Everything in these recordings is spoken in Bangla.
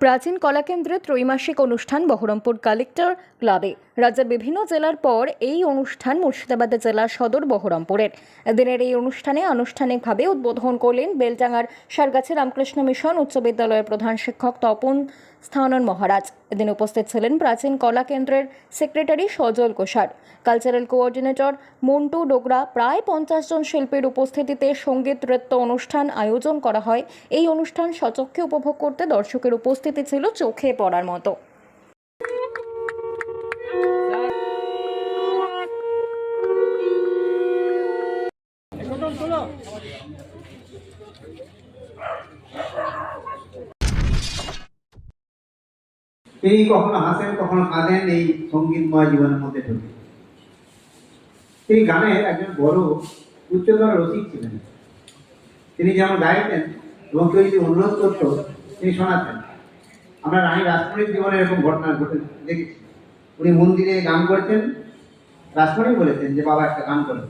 প্রাচীন কলাকেন্দ্রে ত্রৈমাসিক অনুষ্ঠান বহরমপুর কালেক্টর ক্লাবে। রাজ্যের বিভিন্ন জেলার পর এই অনুষ্ঠান মুর্শিদাবাদ জেলার সদর বহরমপুরের। দিনের এই অনুষ্ঠানে আনুষ্ঠানিকভাবে উদ্বোধন করলেন বেলডাঙ্গার সারগাছি রামকৃষ্ণ মিশন উচ্চ বিদ্যালয়ের প্রধান শিক্ষক তপন স্থানন মহারাজ। এদিন উপস্থিত ছিলেন প্রাচীন কলা কেন্দ্রের secretary Sajal Koshar. Cultural coordinator Montu Dogra. প্রায় পঞ্চাশ জন শিল্পীর উপস্থিতিতে সংগীত, নৃত্য অনুষ্ঠান আয়োজন করা হয়। এই অনুষ্ঠান সচক্ষে উপভোগ করতে দর্শকের উপস্থিতি ছিল চোখে পড়ার মতো। তিনি কখনো হাসেন, কখনো কাঁদেন, এই সঙ্গীতময় জীবনের মধ্যে ঢুকে। তিনি গানের একজন বড় উচ্চতর রসিক ছিলেন। তিনি যেমন গাইতেন এবং কেউ যদি অনুরোধ করত, তিনি শোনাতেন। আমরা রানী রাসমণির জীবনে এরকম ঘটনা ঘটে, দেখেছি। উনি মন্দিরে গান করতেন রাসমণি বলেছেন যে, বাবা একটা গান করেন।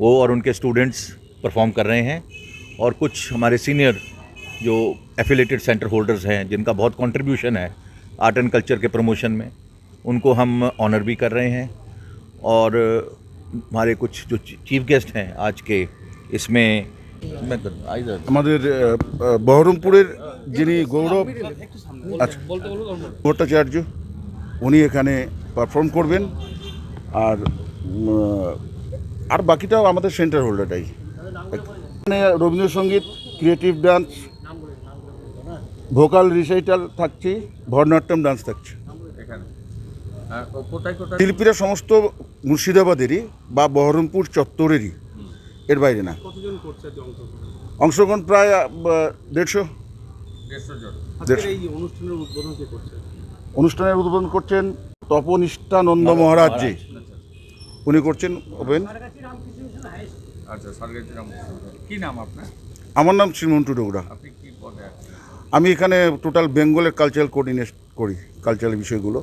वो और उनके स्टूडेंट्स परफॉर्म कर रहे हैं और कुछ हमारे सीनियर जो एफिलेटेड सेंटर होल्डर्स हैं जिनका बहुत कंट्रीब्यूशन है आर्ट एंड कल्चर के प्रमोशन में उनको हम ऑनर भी कर रहे हैं और हमारे कुछ जो चीफ गेस्ट हैं आज के इसमें मैं कर- आइए আমাদের আহ, আহ, বহরমপুরের যিনি গৌরব আচ্ছা ভট্টাচার্য উনি এখানে পারফর্ম করবেন আর উম, আর বাকিটাও আমাদের সেন্টার হোল্ডারটাই এখানে Rabindrasangeet creative dance vocal recital থাকছে ভরনাট্যম ডান্স থাকছে। শিল্পীরা সমস্ত মুর্শিদাবাদেরই বা বহরমপুর চত্বরেরই এর বাইরে না। অংশগ্রহণ? প্রায় দেড়শো। দেড়শো অনুষ্ঠানের উদ্বোধন অনুষ্ঠানের উদ্বোধন করছেন তপনিষ্ঠানন্দ মহারাজ জি। উনি করছেন ওপেন। আচ্ছা কি নাম আপনার? আমার নাম শ্রীমন্টু ডোগরা। আপনি কি পদে আছেন? আমি এখানে টোটাল বেঙ্গলের কালচারাল কোর্ডিনেট করি কালচারাল বিষয়গুলো।